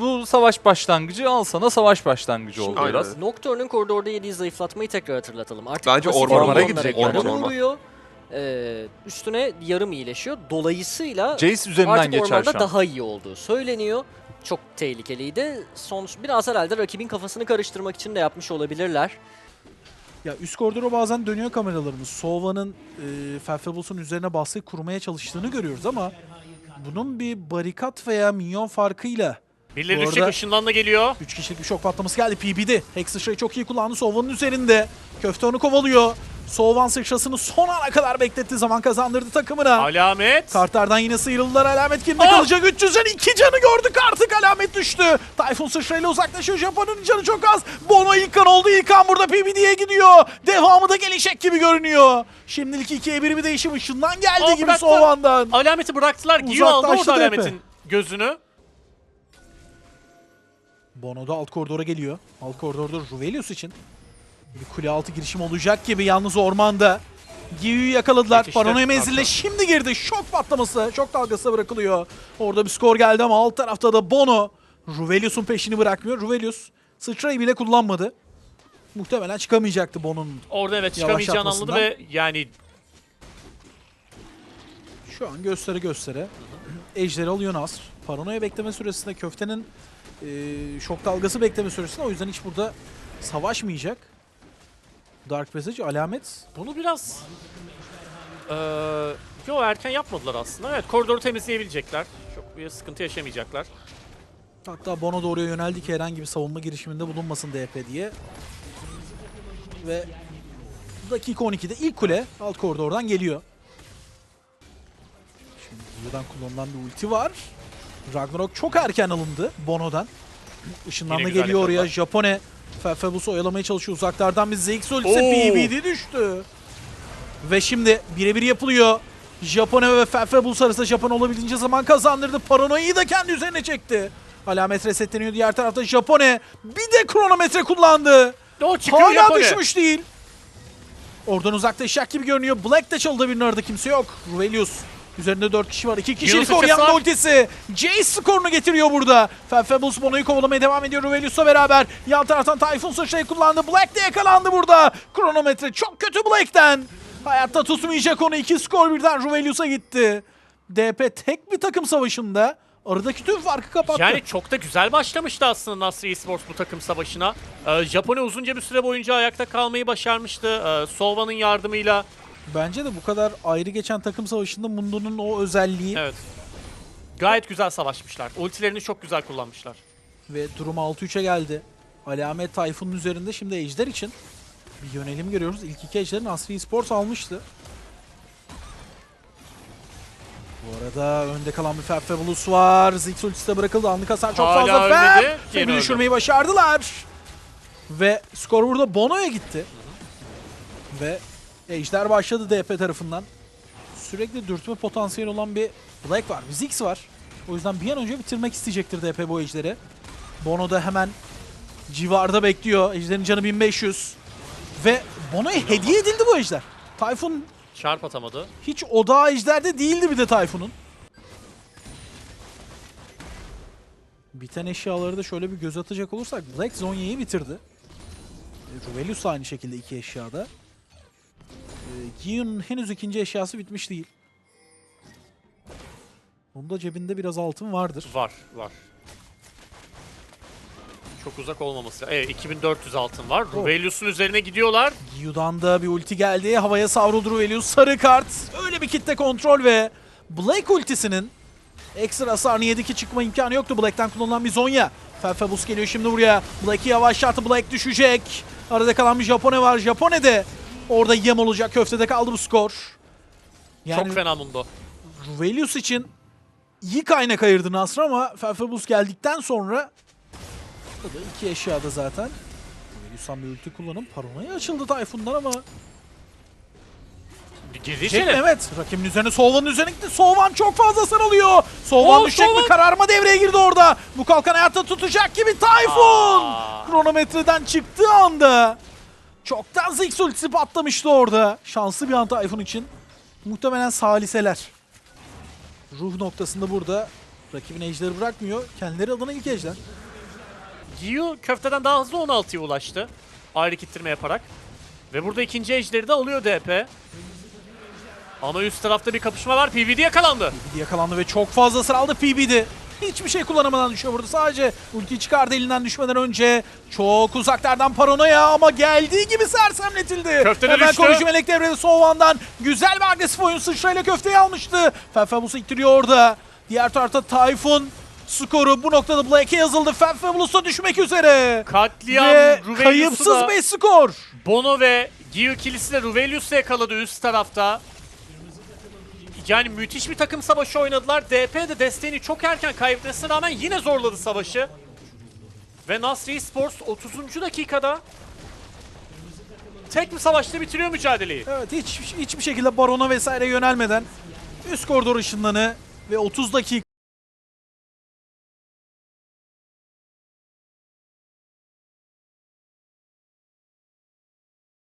Bu savaş başlangıcı al sana savaş başlangıcı oldu Aynen biraz. Nocturne'un koridorda yediği zayıflatmayı tekrar hatırlatalım. Artık Bence pasif ormana ormanlara gidecek. Orman, vuruyor. Ee, üstüne yarım iyileşiyor. Dolayısıyla Jace üzerinden artık geçer ormanda şu an. daha iyi olduğu söyleniyor. Çok tehlikeliydi. Son biraz herhalde rakibin kafasını karıştırmak için de yapmış olabilirler. Ya üst koridora bazen dönüyor kameralarımız. Sova'nın e, Felfabuls'un üzerine baskı kurmaya çalıştığını görüyoruz ama bunun bir barikat veya minyon farkıyla Birileri Bu düşecek arada- ışınlanla geliyor. 3 kişilik bir şok patlaması geldi. PB'di. Hex sıçrayı çok iyi kullandı. Sova'nın üzerinde. Köfte onu kovalıyor. Sovan sıçrasını son ana kadar bekletti. Zaman kazandırdı takımına. Alamet. Kartlardan yine sıyrıldılar. Alamet kimde Ah! kalacak? 300'den 2 canı gördük artık. Alamet düştü. Tayfun sıçrayla uzaklaşıyor. Japon'un canı çok az. Bono ilk kan oldu. İlk kan burada PBD'ye gidiyor. Devamı da gelecek gibi görünüyor. Şimdilik 2'ye 1 bir değişim ışından geldi Aa, gibi. Sovan'dan. Alameti bıraktılar. Giyo aldı orada. Alamet'in gözünü. Bono da alt koridora geliyor. Alt koridorda Ruvelius için bir kule altı girişim olacak gibi yalnız ormanda. Giyu'yu yakaladılar. Paranoya menzille şimdi girdi. Şok patlaması, şok dalgası bırakılıyor. Orada bir skor geldi ama alt tarafta da Bono Ruvelius'un peşini bırakmıyor. Ruvelius sıçrayı bile kullanmadı. Muhtemelen çıkamayacaktı Bono'nun. Orada evet çıkamayacağını anladı ve yani Şu an göstere göstere. Ejderi alıyor Nasr. Paranoya bekleme süresinde köftenin e, şok dalgası bekleme süresinde o yüzden hiç burada savaşmayacak. Dark Passage alamet bunu biraz eee yo erken yapmadılar aslında. Evet koridoru temizleyebilecekler. Çok bir sıkıntı yaşamayacaklar. Hatta Bono da oraya yöneldi ki herhangi bir savunma girişiminde bulunmasın DP diye. Ve dakika 12'de ilk kule alt koridordan geliyor. Şimdi buradan kullanılan bir ulti var. Ragnarok çok erken alındı Bono'dan. Işınlanma geliyor oraya. Japone Felfabus'u oyalamaya çalışıyor. Uzaklardan bir ZX ultisi. PBD düştü. Ve şimdi birebir yapılıyor. Japone ve Felfabus arasında Japon olabildiğince zaman kazandırdı. Paranoyayı da kendi üzerine çekti. Alamet resetleniyor. Diğer tarafta Japone bir de kronometre kullandı. O çıkıyor Hala Japone. düşmüş değil. Oradan uzaklaşacak gibi görünüyor. Black de çaldı birinin arada kimse yok. Ruvelius. Üzerinde 4 kişi var. 2 kişilik var. ultisi. Jace skorunu getiriyor burada. Felfabus Bono'yu kovalamaya devam ediyor Ruvelius'la beraber. Yan taraftan Typhoon sıçrayı kullandı. Black de yakalandı burada. Kronometre çok kötü Black'ten. Hayatta tutmayacak onu. 2 skor birden Ruvelius'a gitti. DP tek bir takım savaşında aradaki tüm farkı kapattı. Yani çok da güzel başlamıştı aslında Nasri Esports bu takım savaşına. Ee, Japonya uzunca bir süre boyunca ayakta kalmayı başarmıştı. Ee, Sova'nın yardımıyla. Bence de bu kadar ayrı geçen takım savaşında Mundo'nun o özelliği Evet. Gayet güzel savaşmışlar. Ultilerini çok güzel kullanmışlar. ve durum 6-3'e geldi. Alamet Tayfun'un üzerinde şimdi Ejder için bir yönelim görüyoruz. İlk iki Ejder'i Nasri Sports almıştı. Bu arada önde kalan bir Fabulous var. Ziggs ultisi de bırakıldı. Anlık hasar çok Hala fazla. Fab! Fab'i düşürmeyi başardılar. Ve skor burada Bono'ya gitti. Ve Ejder başladı DP tarafından. Sürekli dürtme potansiyeli olan bir Black var. Bir Ziggs var. O yüzden bir an önce bitirmek isteyecektir DP bu Ejder'i. Bono da hemen civarda bekliyor. Ejder'in canı 1500. Ve Bono'ya hediye edildi bu Ejder. Tayfun Çarp atamadı. hiç odağı Ejder'de değildi bir de Tayfun'un. Biten eşyaları da şöyle bir göz atacak olursak Black Zonya'yı bitirdi. Ruvelius aynı şekilde iki eşyada. Giyun'un henüz ikinci eşyası bitmiş değil. Onun da cebinde biraz altın vardır. Var, var. Çok uzak olmaması. Evet, 2400 altın var. Oh. Ruvelius'un üzerine gidiyorlar. Giyu'dan da bir ulti geldi. Havaya savruldu Ruvelius. Sarı kart. Öyle bir kitle kontrol ve Black ultisinin ekstra hasarını yedi ki çıkma imkanı yoktu. Black'ten kullanılan bir Zonya. Felfabus geliyor şimdi buraya. Black'i yavaşlattı. Black düşecek. Arada kalan bir Japone var. Japone de orada yem olacak. Köftede kaldı bu skor. Yani Çok fena Mundo. Ruvelius için iyi kaynak ayırdı Nasr ama Felfabus geldikten sonra o da iki eşyada zaten. Ruvelius'tan bir ulti kullanıp paranoya açıldı Tayfun'dan ama içeri. evet. Rakibin üzerine Sova'nın üzerine gitti. Sovan çok fazla hasar alıyor. Sovan Oo, düşecek mi? Sovan! Kararma devreye girdi orada. Bu kalkan hayatta tutacak gibi Tayfun. Kronometreden çıktığı anda çoktan Ziggs ultisi patlamıştı orada. Şanslı bir an Tayfun için. Muhtemelen saliseler. Ruh noktasında burada Rakibin ejderi bırakmıyor. Kendileri adına ilk ejder. Giyu köfteden daha hızlı 16'ya ulaştı. Ayrı kittirme yaparak. Ve burada ikinci ejderi de alıyor DP. Ama üst tarafta bir kapışma var. PVD yakalandı. PBD yakalandı ve çok fazla sıraldı PBD. Hiçbir şey kullanamadan düşüyor burada. Sadece ulti çıkardı elinden düşmeden önce. Çok uzaklardan paranoya ama geldiği gibi sersemletildi. Köfte Hemen düştü. koruyucu melek devrede Sovan'dan güzel bir agresif oyun sıçrayla köfteyi almıştı. Fefebus'u ittiriyor orada. Diğer tarafta Tayfun skoru bu noktada Black'e yazıldı. Fefebus da düşmek üzere. Katliam Ve kayıpsız da 5 skor. Bono ve Giyu ikilisi de Ruvelius'u yakaladı üst tarafta. Yani müthiş bir takım savaşı oynadılar. DP de desteğini çok erken kaybetmesine rağmen yine zorladı savaşı. Ve Nasri Sports 30. dakikada tek bir savaşta bitiriyor mücadeleyi. Evet hiç hiçbir şekilde barona vesaire yönelmeden üst koridor ışınlanı ve 30 dakika